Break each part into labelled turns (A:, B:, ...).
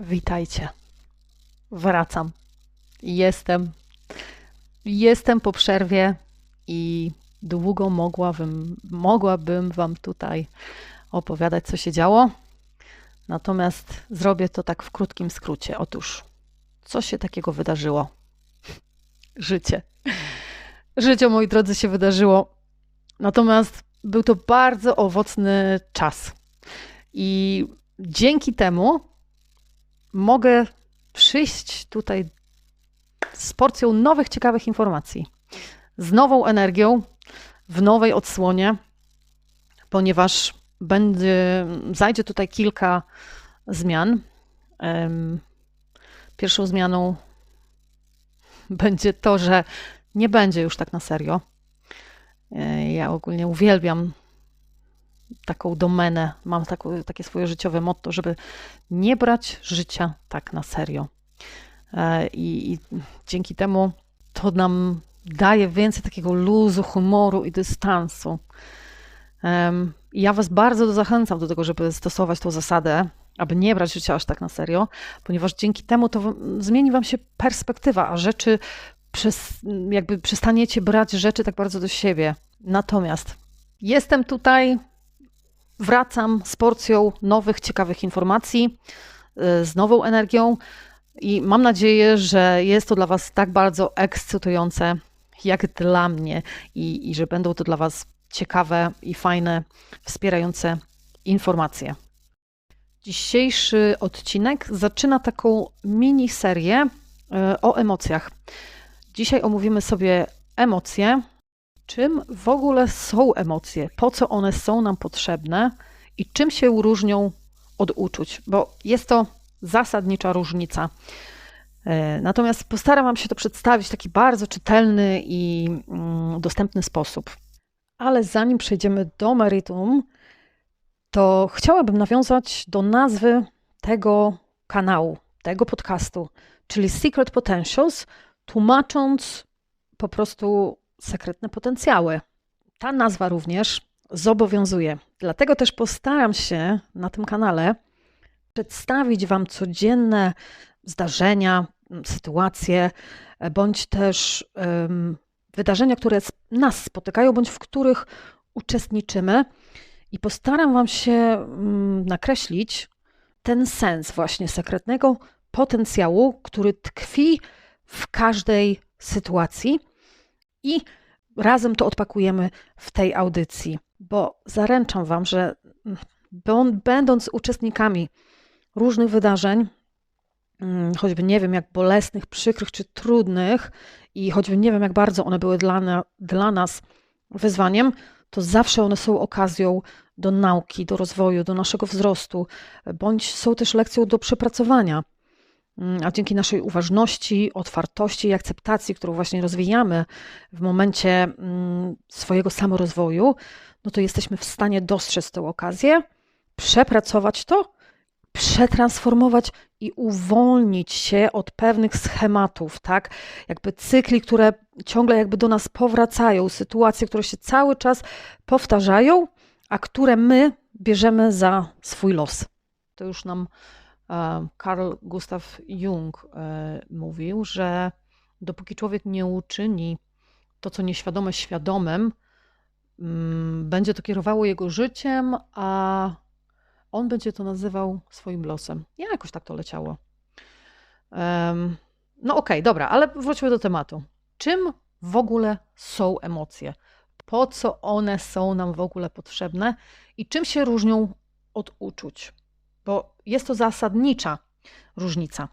A: Witajcie. Wracam. Jestem. Jestem po przerwie i długo mogłabym, mogłabym Wam tutaj opowiadać, co się działo. Natomiast zrobię to tak w krótkim skrócie. Otóż, co się takiego wydarzyło? Życie. Życie, moi drodzy, się wydarzyło. Natomiast był to bardzo owocny czas. I dzięki temu mogę przyjść tutaj z porcją nowych, ciekawych informacji, z nową energią, w nowej odsłonie, ponieważ będzie, zajdzie tutaj kilka zmian. Pierwszą zmianą będzie to, że nie będzie już tak na serio. E, ja ogólnie uwielbiam taką domenę, mam taką, takie swoje życiowe motto, żeby nie brać życia tak na serio. E, I, I, dzięki temu to nam daje więcej takiego luzu, humoru i dystansu. Ja Was bardzo zachęcam do tego, żeby stosować tą zasadę, aby nie brać życia aż tak na serio, ponieważ dzięki temu to zmieni Wam się perspektywa, a rzeczy przez, jakby przestaniecie brać rzeczy tak bardzo do siebie. Natomiast jestem tutaj, wracam z porcją nowych, ciekawych informacji, y, z nową energią i mam nadzieję, że jest to dla Was tak bardzo ekscytujące, jak dla mnie i, i że będą to dla Was ciekawe i fajne, wspierające informacje. Dzisiejszy odcinek zaczyna taką mini serię y, o emocjach. Dzisiaj omówimy sobie emocje, czym w ogóle są emocje, po co one są nam potrzebne i czym się różnią od uczuć, bo jest to zasadnicza różnica. E, natomiast postaram Wam się to przedstawić w taki bardzo czytelny i mm, dostępny sposób. Ale zanim przejdziemy do meritum, to chciałabym nawiązać do nazwy tego kanału, tego podcastu, czyli Secret Potentials, tłumacząc po prostu sekretne potencjały. Ta nazwa również zobowiązuje. Dlatego też postaram się na tym kanale przedstawić Wam codzienne zdarzenia, sytuacje, bądź też um, wydarzenia, które nas spotykają, bądź w których uczestniczymy. I postaram Wam się um, nakreślić ten sens właśnie sekretnego potencjału, który tkwi w każdej sytuacji i razem to odpakujemy w tej audycji, bo zaręczam Wam, że będąc uczestnikami różnych wydarzeń, mm, choćby nie wiem jak bolesnych, przykrych czy trudnych, i choćby nie wiem jak bardzo one były dla, na, dla nas wyzwaniem, to zawsze one są okazją do nauki, do rozwoju, do naszego wzrostu, bądź są też lekcją do przepracowania. Mm, a dzięki naszej uważności, otwartości i akceptacji, którą właśnie rozwijamy w momencie mm, swojego samorozwoju, no to jesteśmy w stanie dostrzec tę okazję, przepracować to, przetransformować i uwolnić się od pewnych schematów, tak? Jakby cykli, które ciągle jakby do nas powracają, sytuacje, które się cały czas powtarzają, a które my bierzemy za swój los. To już nam Carl Gustav Jung e, mówił, że dopóki człowiek nie uczyni to, co nieświadome, świadomym, mm, będzie to kierowało jego życiem, a on będzie to nazywał swoim losem. Ja jakoś tak to leciało. No okej, okay, dobra, ale wróćmy do tematu. Czym w ogóle są emocje? Po co one są nam w ogóle potrzebne i czym się różnią od uczuć? Bo jest to zasadnicza różnica.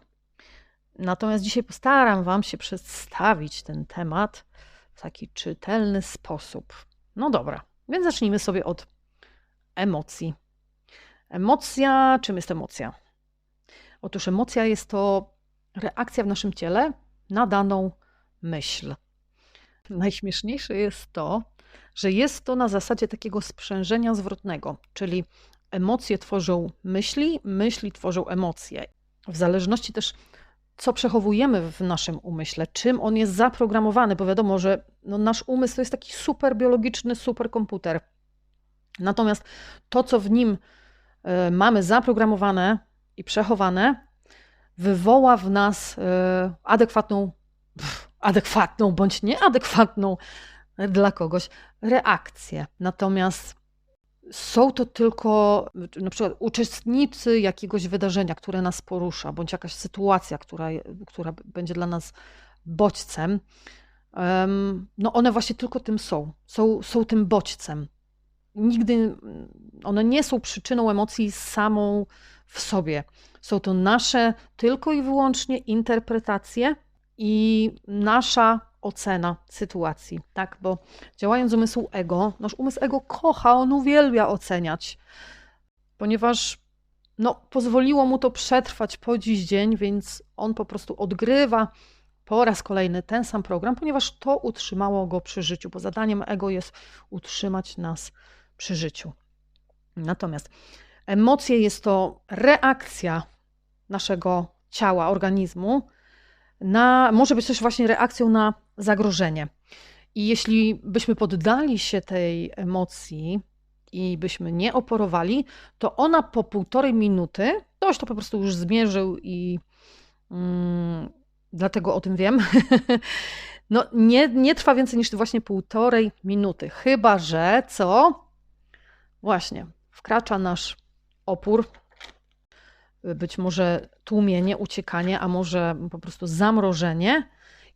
A: Natomiast dzisiaj postaram Wam się przedstawić ten temat w taki czytelny sposób. No dobra, więc zacznijmy sobie od emocji. Emocja, czym jest emocja? Otóż emocja jest to reakcja w naszym ciele na daną myśl. Najśmieszniejsze jest to, że jest to na zasadzie takiego sprzężenia zwrotnego, czyli Emocje tworzą myśli, myśli tworzą emocje. W zależności też, co przechowujemy w naszym umyśle, czym on jest zaprogramowany, bo wiadomo, że no nasz umysł to jest taki super biologiczny superkomputer. Natomiast to, co w nim y, mamy zaprogramowane i przechowane, wywoła w nas e, adekwatną, adekwatną bądź nieadekwatną dla kogoś reakcję. Natomiast są to tylko na przykład uczestnicy jakiegoś wydarzenia, które nas porusza, bądź jakaś sytuacja, która, która będzie dla nas bodźcem. No one właśnie tylko tym są. Są, są tym bodźcem. Nigdy one nie są przyczyną emocji samą w sobie. Są to nasze tylko i wyłącznie interpretacje i nasza ocena sytuacji, tak? Bo działając z umysłu ego, nasz umysł ego kocha, on uwielbia oceniać, ponieważ no, pozwoliło mu to przetrwać po dziś dzień, więc on po prostu odgrywa po raz kolejny ten sam program, ponieważ to utrzymało go przy życiu, bo zadaniem ego jest utrzymać nas przy życiu. Natomiast emocje jest to reakcja naszego ciała, organizmu, na, może być też właśnie reakcją na zagrożenie. I jeśli byśmy poddali się tej emocji i byśmy nie oporowali, to ona po półtorej minuty, ktoś to po prostu już zmierzył i mm, dlatego o tym wiem, no nie, nie trwa więcej niż właśnie półtorej minuty. Chyba, że co? Właśnie, wkracza nasz opór, być może tłumienie, uciekanie, a może po prostu zamrożenie.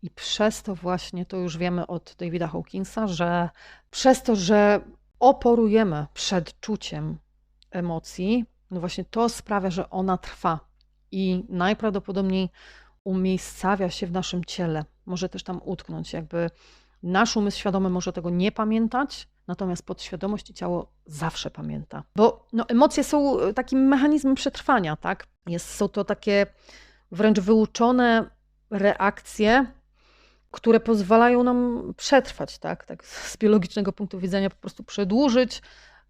A: I przez to właśnie, to już wiemy od Davida Hawkinsa, że przez to, że oporujemy przed czuciem emocji, no właśnie to sprawia, że ona trwa i najprawdopodobniej umiejscawia się w naszym ciele. Może też tam utknąć, jakby nasz umysł świadomy może tego nie pamiętać, natomiast podświadomość i ciało zawsze pamięta. Bo no, emocje są takim mechanizmem przetrwania, tak? Jest, są to takie wręcz wyuczone reakcje, które pozwalają nam przetrwać, tak? tak? Z biologicznego punktu widzenia po prostu przedłużyć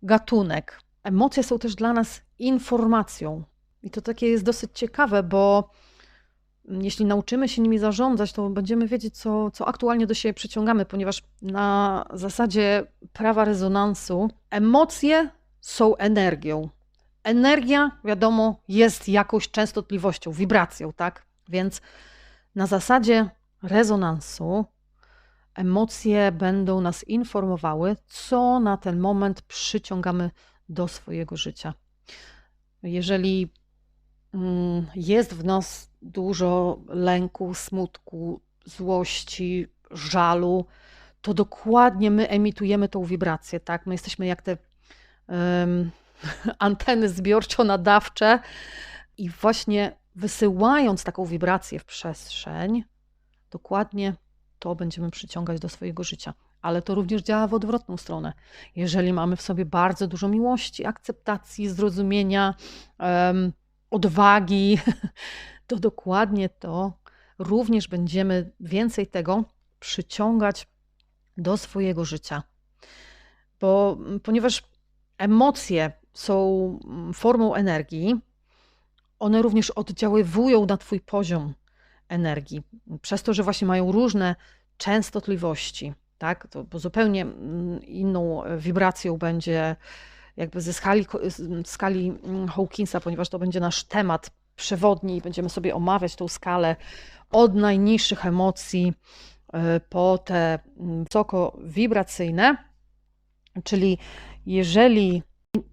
A: gatunek. Emocje są też dla nas informacją. I to takie jest dosyć ciekawe, bo jeśli nauczymy się nimi zarządzać, to będziemy wiedzieć, co, co aktualnie do siebie przyciągamy, ponieważ na zasadzie prawa rezonansu emocje są energią. Energia, wiadomo, jest jakąś częstotliwością, wibracją, tak? Więc na zasadzie rezonansu emocje będą nas informowały, co na ten moment przyciągamy do swojego życia. Jeżeli mm, jest w nas dużo lęku, smutku, złości, żalu, to dokładnie my emitujemy tą wibrację, tak? My jesteśmy jak te um, anteny zbiorczo-nadawcze i właśnie wysyłając taką wibrację w przestrzeń, dokładnie to będziemy przyciągać do swojego życia. Ale to również działa w odwrotną stronę. Jeżeli mamy w sobie bardzo dużo miłości, akceptacji, zrozumienia, um, odwagi, to dokładnie to również będziemy więcej tego przyciągać do swojego życia. Bo ponieważ emocje są formą energii, one również oddziaływują na Twój poziom energii. Przez to, że właśnie mają różne częstotliwości, tak? To, zupełnie mm, inną wibracją będzie jakby ze skali, skali mm, Hawkinsa, ponieważ to będzie nasz temat przewodni i będziemy sobie omawiać tą skalę od najniższych emocji e, po te mm, wysoko wibracyjne. Czyli jeżeli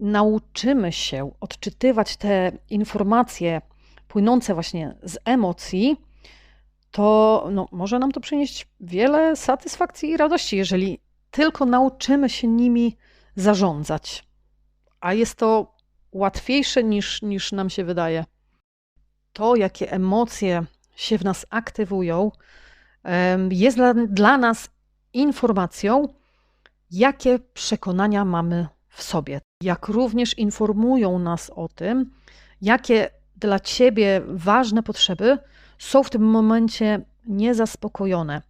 A: nauczymy się odczytywać te informacje płynące właśnie z emocji, to no, może nam to przynieść wiele satysfakcji i radości, jeżeli tylko nauczymy się nimi zarządzać. A jest to łatwiejsze niż, niż nam się wydaje. To, jakie emocje się w nas aktywują, jest dla, dla nas informacją, jakie przekonania mamy w sobie. Jak również informują nas o tym, jakie dla ciebie ważne potrzeby są w tym momencie niezaspokojone.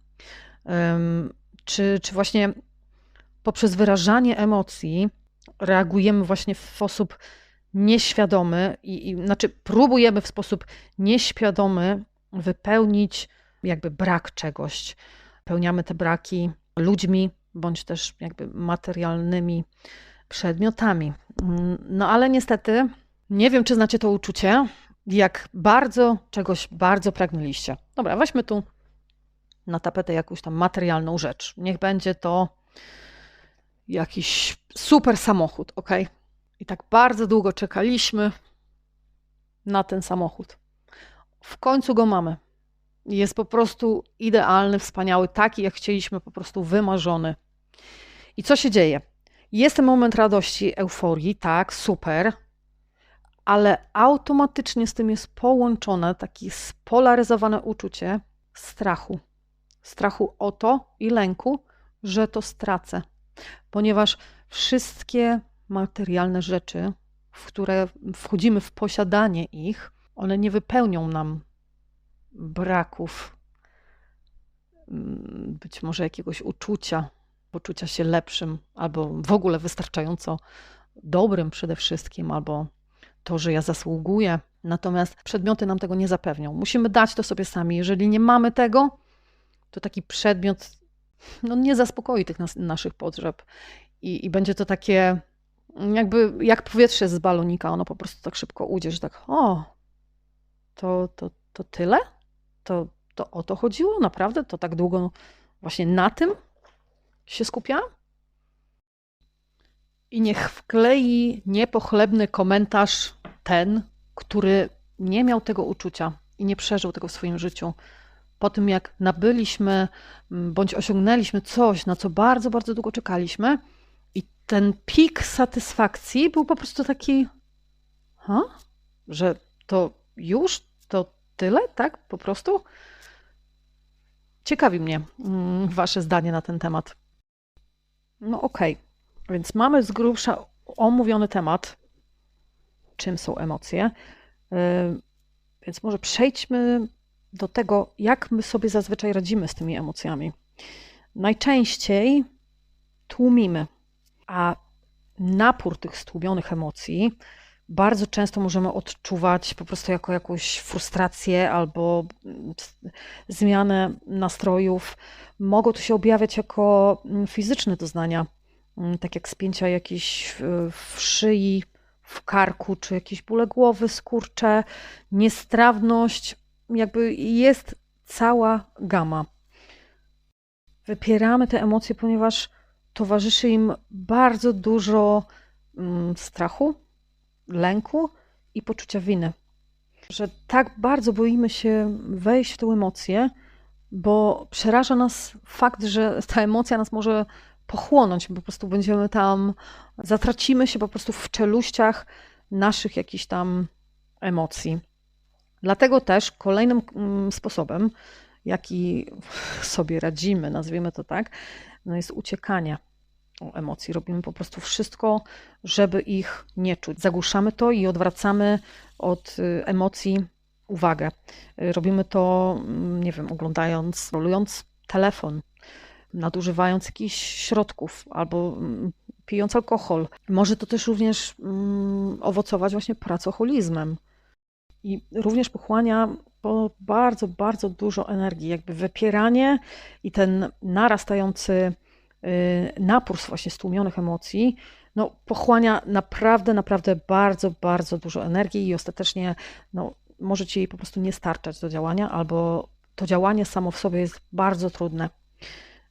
A: Czy, czy właśnie poprzez wyrażanie emocji reagujemy właśnie w sposób nieświadomy i, i znaczy próbujemy w sposób nieświadomy wypełnić jakby brak czegoś. Pełniamy te braki ludźmi bądź też jakby materialnymi przedmiotami. No ale niestety nie wiem, czy znacie to uczucie, jak bardzo czegoś bardzo pragnęliście. Dobra, weźmy tu na tapetę jakąś tam materialną rzecz. Niech będzie to jakiś super samochód, ok? I tak bardzo długo czekaliśmy na ten samochód. W końcu go mamy. Jest po prostu idealny, wspaniały, taki jak chcieliśmy, po prostu wymarzony. I co się dzieje? Jest ten moment radości, euforii, tak, super, ale automatycznie z tym jest połączone takie spolaryzowane uczucie strachu. Strachu o to i lęku, że to stracę, ponieważ wszystkie materialne rzeczy, w które wchodzimy w posiadanie ich, one nie wypełnią nam braków, mm, być może jakiegoś uczucia, poczucia się lepszym, albo w ogóle wystarczająco dobrym przede wszystkim, albo to, że ja zasługuję. Natomiast przedmioty nam tego nie zapewnią. Musimy dać to sobie sami. Jeżeli nie mamy tego, to taki przedmiot no, nie zaspokoi tych nas, naszych potrzeb. I, I będzie to takie, jakby jak powietrze z balonika, ono po prostu tak szybko ujdzie, że tak, o, to, to, to tyle? To, to o to chodziło? Naprawdę? To tak długo właśnie na tym się skupiałam? I niech wklei niepochlebny komentarz ten, który nie miał tego uczucia i nie przeżył tego w swoim życiu. Po tym, jak nabyliśmy bądź osiągnęliśmy coś, na co bardzo, bardzo długo czekaliśmy, i ten pik satysfakcji był po prostu taki, ha? że to już, to tyle, tak? Po prostu. Ciekawi mnie mm, Wasze zdanie na ten temat. No okej, okay. więc mamy z grubsza omówiony temat, czym są emocje. Yy, więc może przejdźmy do tego, jak my sobie zazwyczaj radzimy z tymi emocjami. Najczęściej tłumimy, a napór tych stłumionych emocji bardzo często możemy odczuwać po prostu jako jakąś frustrację albo zmianę nastrojów. Mogą to się objawiać jako fizyczne doznania, tak jak spięcia jakieś w szyi, w karku, czy jakieś bóle głowy, skurcze, niestrawność. Jakby jest cała gama. Wypieramy te emocje, ponieważ towarzyszy im bardzo dużo strachu, lęku i poczucia winy. Że tak bardzo boimy się wejść w tę emocję, bo przeraża nas fakt, że ta emocja nas może pochłonąć, po prostu będziemy tam, zatracimy się po prostu w czeluściach naszych jakichś tam emocji. Dlatego też kolejnym mm, sposobem, jaki sobie radzimy, nazwijmy to tak, no jest uciekanie emocji. Robimy po prostu wszystko, żeby ich nie czuć. Zagłuszamy to i odwracamy od y, emocji uwagę. Y, robimy to, mm, nie wiem, oglądając, rolując telefon, nadużywając jakichś środków albo mm, pijąc alkohol. Może to też również mm, owocować właśnie pracoholizmem. I również pochłania bardzo, bardzo dużo energii. Jakby wypieranie i ten narastający Y, napór właśnie stłumionych emocji, no, pochłania naprawdę, naprawdę bardzo, bardzo dużo energii i ostatecznie no, może ci jej po prostu nie starczać do działania, albo to działanie samo w sobie jest bardzo trudne.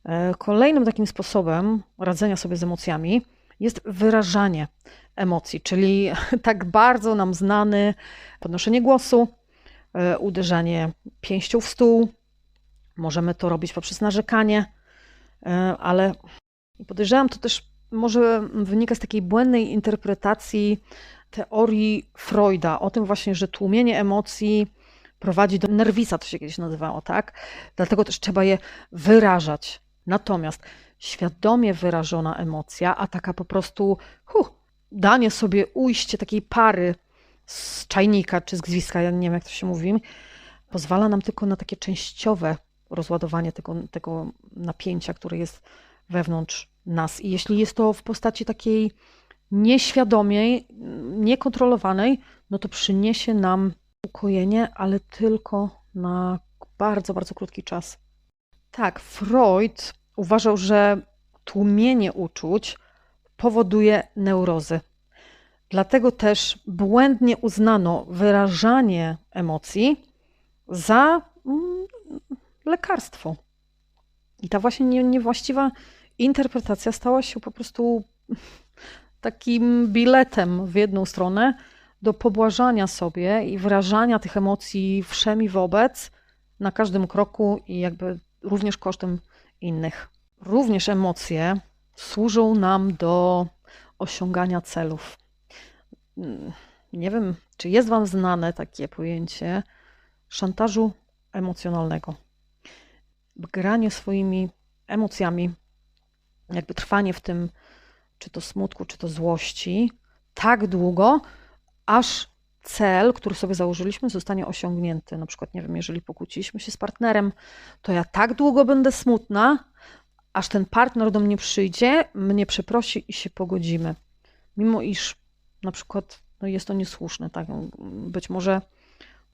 A: E, kolejnym takim sposobem radzenia sobie z emocjami jest wyrażanie emocji, czyli tak bardzo nam znany podnoszenie głosu, e, uderzanie pięścią w stół. Możemy to robić poprzez narzekanie, E, ale podejrzewam, to też może wynika z takiej błędnej interpretacji teorii Freuda o tym właśnie, że tłumienie emocji prowadzi do nerwisa, to się kiedyś nazywało, tak? Dlatego też trzeba je wyrażać. Natomiast świadomie wyrażona emocja, a taka po prostu huh, danie sobie ujście takiej pary z czajnika czy z gwizdka, ja nie wiem jak to się mówi, pozwala nam tylko na takie częściowe rozładowanie tego, tego napięcia, które jest wewnątrz nas. I jeśli jest to w postaci takiej nieświadomej, niekontrolowanej, no to przyniesie nam ukojenie, ale tylko na bardzo, bardzo krótki czas. Tak, Freud uważał, że tłumienie uczuć powoduje neurozy. Dlatego też błędnie uznano wyrażanie emocji za mm, lekarstwo. I ta właśnie nie- niewłaściwa interpretacja stała się po prostu takim biletem w jedną stronę do pobłażania sobie i wyrażania tych emocji wszemi wobec na każdym kroku i jakby również kosztem innych. Również emocje służą nam do osiągania celów. Nie wiem, czy jest Wam znane takie pojęcie szantażu emocjonalnego. Granie swoimi emocjami, jakby trwanie w tym, czy to smutku, czy to złości, tak długo, aż cel, który sobie założyliśmy, zostanie osiągnięty. Na przykład, nie wiem, jeżeli pokłóciliśmy się z partnerem, to ja tak długo będę smutna, aż ten partner do mnie przyjdzie, mnie przeprosi i się pogodzimy. Mimo iż na przykład no jest to niesłuszne, tak? Być może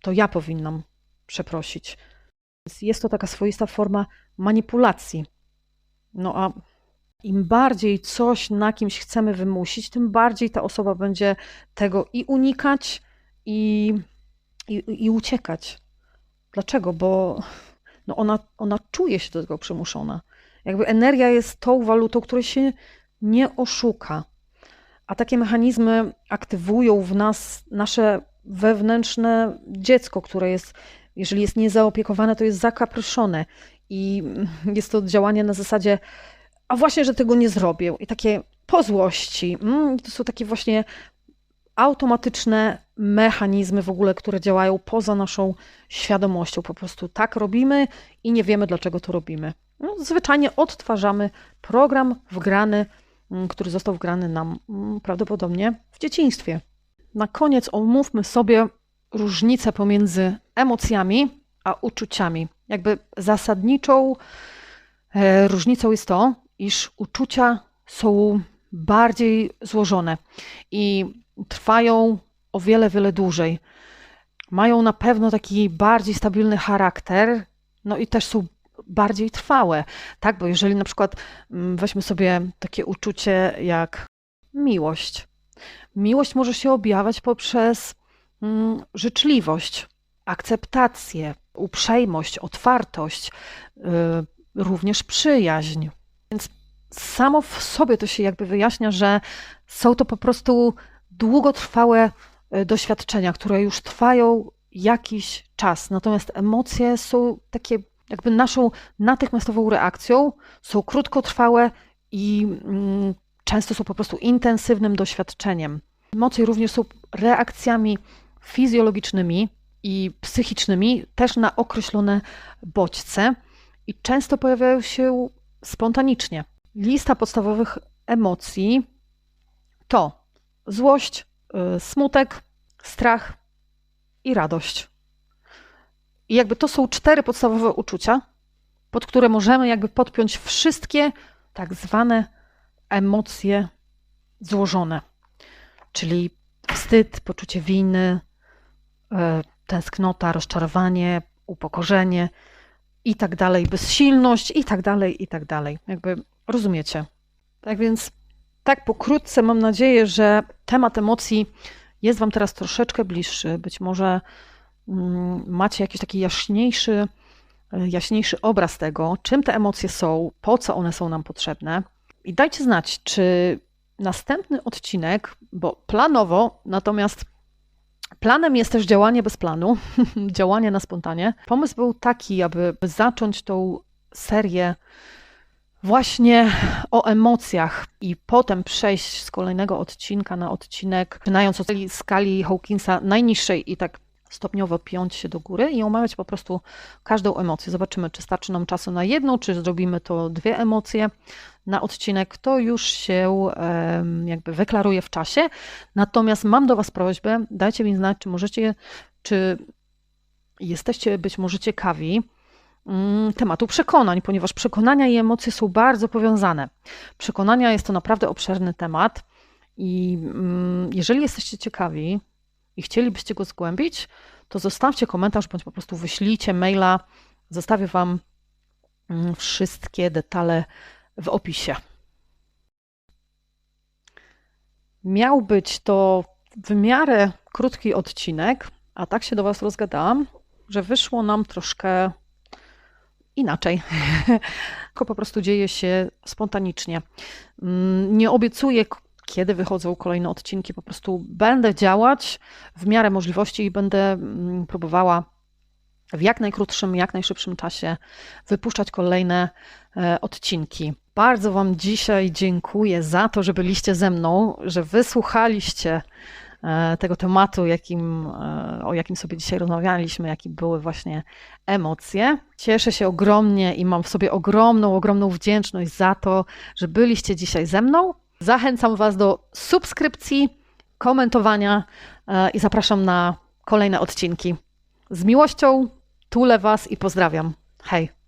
A: to ja powinnam przeprosić. Jest to taka swoista forma manipulacji. No a im bardziej coś na kimś chcemy wymusić, tym bardziej ta osoba będzie tego i unikać, i, i, i uciekać. Dlaczego? Bo no ona, ona czuje się do tego przymuszona. Jakby energia jest tą walutą, której się nie oszuka. A takie mechanizmy aktywują w nas nasze wewnętrzne dziecko, które jest, jeżeli jest niezaopiekowane, to jest zakapryszone. I jest to działanie na zasadzie, a właśnie, że tego nie zrobię. I takie po złości. Mm, To są takie właśnie automatyczne mechanizmy w ogóle, które działają poza naszą świadomością. Po prostu tak robimy i nie wiemy, dlaczego to robimy. No, zwyczajnie odtwarzamy program wgrany, mm, który został wgrany nam mm, prawdopodobnie w dzieciństwie. Na koniec omówmy sobie różnicę pomiędzy emocjami a uczuciami. Jakby zasadniczą e, różnicą jest to, iż uczucia są bardziej złożone i trwają o wiele, wiele dłużej. Mają na pewno taki bardziej stabilny charakter, no i też są bardziej trwałe, tak? Bo jeżeli na przykład mm, weźmy sobie takie uczucie jak miłość. Miłość może się objawiać poprzez mm, życzliwość, akceptację, uprzejmość, otwartość, y, również przyjaźń. Więc samo w sobie to się jakby wyjaśnia, że są to po prostu długotrwałe y, doświadczenia, które już trwają jakiś czas. Natomiast emocje są takie jakby naszą natychmiastową reakcją, są krótkotrwałe i mm, często są po prostu intensywnym doświadczeniem. Emocje również są reakcjami fizjologicznymi i psychicznymi też na określone bodźce i często pojawiają się spontanicznie. Lista podstawowych emocji to złość, y, smutek, strach i radość. I jakby to są cztery podstawowe uczucia, pod które możemy jakby podpiąć wszystkie tak zwane emocje złożone, czyli wstyd, poczucie winy, y, tęsknota, rozczarowanie, upokorzenie i tak dalej, bezsilność i tak dalej, i tak dalej. Jakby rozumiecie. Tak więc, tak pokrótce mam nadzieję, że temat emocji jest Wam teraz troszeczkę bliższy. Być może mm, macie jakiś taki jaśniejszy, jaśniejszy obraz tego, czym te emocje są, po co one są nam potrzebne. I dajcie znać, czy następny odcinek, bo planowo, natomiast planem jest też działanie bez planu, działanie na spontanie. Pomysł był taki, aby zacząć tą serię właśnie o emocjach i potem przejść z kolejnego odcinka na odcinek, zaczynając od skali- Hawkinsa najniższej i tak stopniowo piąć się do góry i omawiać po prostu każdą emocję. Zobaczymy, czy starczy nam czasu na jedną, czy zrobimy to dwie emocje na odcinek. To już się jakby wyklaruje w czasie. Natomiast mam do Was prośbę, dajcie mi znać, czy możecie, czy jesteście być może ciekawi tematu przekonań, ponieważ przekonania i emocje są bardzo powiązane. Przekonania jest to naprawdę obszerny temat i mm, jeżeli jesteście ciekawi i chcielibyście go zgłębić, to zostawcie komentarz bądź po prostu wyślijcie maila. Zostawię Wam mm, wszystkie detale w opisie. Miał być to w miarę krótki odcinek, a tak się do Was rozgadałam, że wyszło nam troszkę inaczej. Tylko po prostu dzieje się spontanicznie. Mm, nie obiecuję, kiedy wychodzą kolejne odcinki, po prostu będę działać w miarę możliwości i będę mm, próbowała w jak najkrótszym, jak najszybszym czasie wypuszczać kolejne e, odcinki. Bardzo Wam dzisiaj dziękuję za to, że byliście ze mną, że wysłuchaliście tego tematu, jakim, e, o jakim sobie dzisiaj rozmawialiśmy, jakie były właśnie emocje. Cieszę się ogromnie i mam w sobie ogromną, ogromną wdzięczność za to, że byliście dzisiaj ze mną. Zachęcam Was do subskrypcji, komentowania i zapraszam na kolejne odcinki. Z miłością, tulę Was i pozdrawiam. Hej!